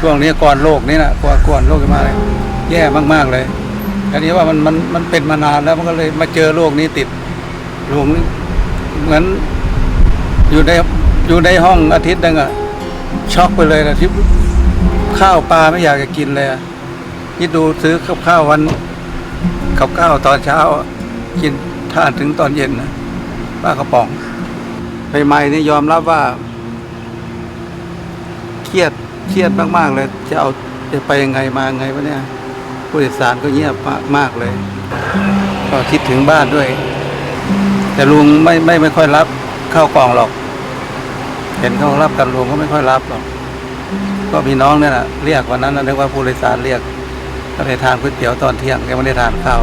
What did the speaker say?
ช่วงนี้ก่อนโรคนี้นะก่อนก่อนโรคมาเลยแย่มากๆเลยอันนี้ว่ามันมันมันเป็นมานานแล้วมันก็เลยมาเจอโรคนี้ติดลุงเหมือนอยู่ในอยู่ในห้องอาทิตย์นึงอะช็อกไปเลยนะที่ข้าวปลาไม่อยากจะกินเลยอะคิดดูซื้อกับข้าววันกับข้าวตอนเช้า กินทานถึงตอนเย็นนะป้ากระป๋องใหม่ๆนี่ยอมรับว่า เครียด เครียดมากๆเลย จะเอาจะไปยังไงมาไงวะเนี่ยผู้โดยสารก็เงียบมากมากเลย ก็คิดถึงบ้านด้วย แต่ลุงไม่ไม่ไม่ค่อยรับเข้ากล่องหรอก เห็นเขารับกันลุงก็ไม่ค่อยรับหรอก ก็มีน้องเนี่ยนะเรียกวันนั้นนะนึกว่าผู้โดยสารเรียกก็เลยทานก๋วยเตี๋ยวตอนเที่ยงยังไม่ได้ทานข้าว